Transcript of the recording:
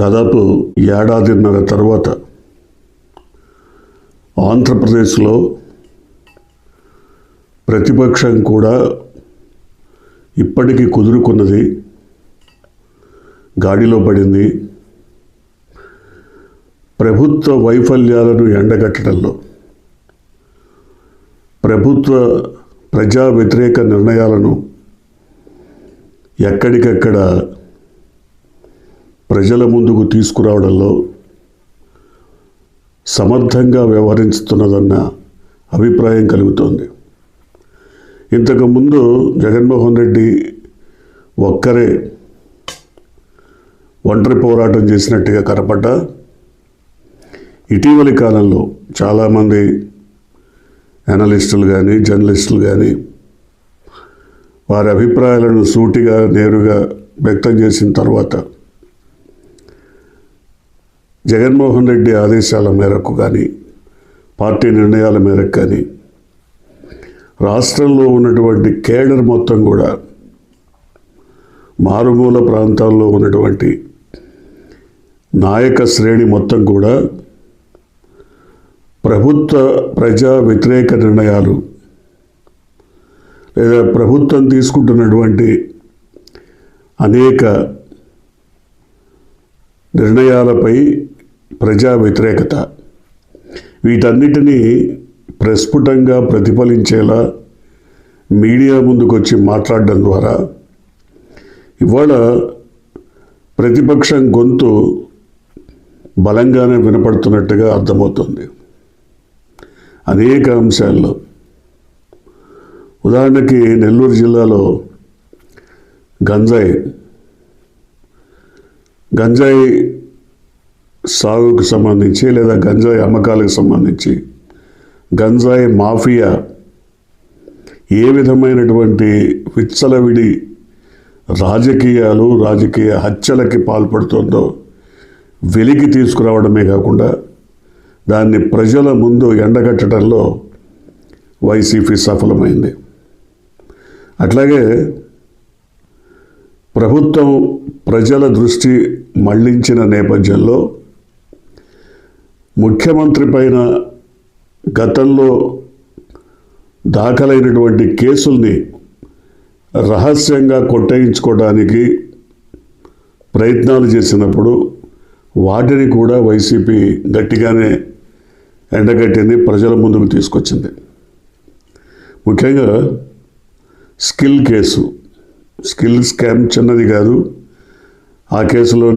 దాదాపు ఏడాదిన్నర తర్వాత ఆంధ్రప్రదేశ్లో ప్రతిపక్షం కూడా ఇప్పటికీ కుదురుకున్నది గాడిలో పడింది. ప్రభుత్వ వైఫల్యాలను ఎండగట్టడంలో ప్రభుత్వ ప్రజా వ్యతిరేక నిర్ణయాలను ఎక్కడికక్కడ ప్రజల ముందుకు తీసుకురావడంలో సమర్థంగా వ్యవహరిస్తున్నదన్న అభిప్రాయం కలుగుతోంది. ఇంతకుముందు జగన్మోహన్ రెడ్డి ఒక్కరే ఒంటరి పోరాటం చేసినట్టుగా కనపడ్డ. ఇటీవలి కాలంలో చాలామంది అనలిస్టులు కానీ జర్నలిస్టులు కానీ వారి అభిప్రాయాలను సూటిగా నేరుగా వ్యక్తం చేసిన తర్వాత జగన్మోహన్ రెడ్డి ఆదేశాల మేరకు కానీ పార్టీ నిర్ణయాల మేరకు కానీ రాష్ట్రంలో ఉన్నటువంటి కేడర్ మొత్తం కూడా మారుమూల ప్రాంతాల్లో ఉన్నటువంటి నాయక శ్రేణి మొత్తం కూడా ప్రభుత్వ ప్రజా వ్యతిరేక నిర్ణయాలు లేదా ప్రభుత్వం తీసుకుంటున్నటువంటి అనేక నిర్ణయాలపై ప్రజా వ్యతిరేకత. వీటన్నిటినీ ప్రస్ఫుటంగా ప్రతిఫలించేలా మీడియా ముందుకొచ్చి మాట్లాడడం ద్వారా ఇవాళ ప్రతిపక్షం గొంతు బలంగానే వినపడుతున్నట్టుగా అర్థమవుతుంది. అనేక అంశాల్లో. ఉదాహరణకి నెల్లూరు జిల్లాలో గంజాయి. గంజాయి సాగుకు సంబంధించి లేదా గంజాయి అమ్మకాలకు సంబంధించి గంజాయి మాఫియా ఏ విధమైనటువంటి విచ్చలవిడి రాజకీయాలు రాజకీయ హత్యలకి పాల్పడుతుందో వెలికి తీసుకురావడమే కాకుండా దాన్ని ప్రజల ముందు ఎండగట్టడంలో వైసీపీ సఫలమైంది. అట్లాగే ప్రభుత్వం ప్రజల దృష్టి మళ్ళించిన నేపథ్యంలో ముఖ్యమంత్రి పైన గతంలో దాఖలైనటువంటి కేసుల్ని రహస్యంగా కొట్టయించుకోవడానికి ప్రయత్నాలు చేసినప్పుడు వాటిని కూడా వైసీపీ గట్టిగానే ఎండగట్టింది ప్రజల ముందుకు తీసుకొచ్చింది. ముఖ్యంగా స్కిల్ కేసు స్కిల్ స్కామ్ చిన్నది కాదు ఆ కేసులో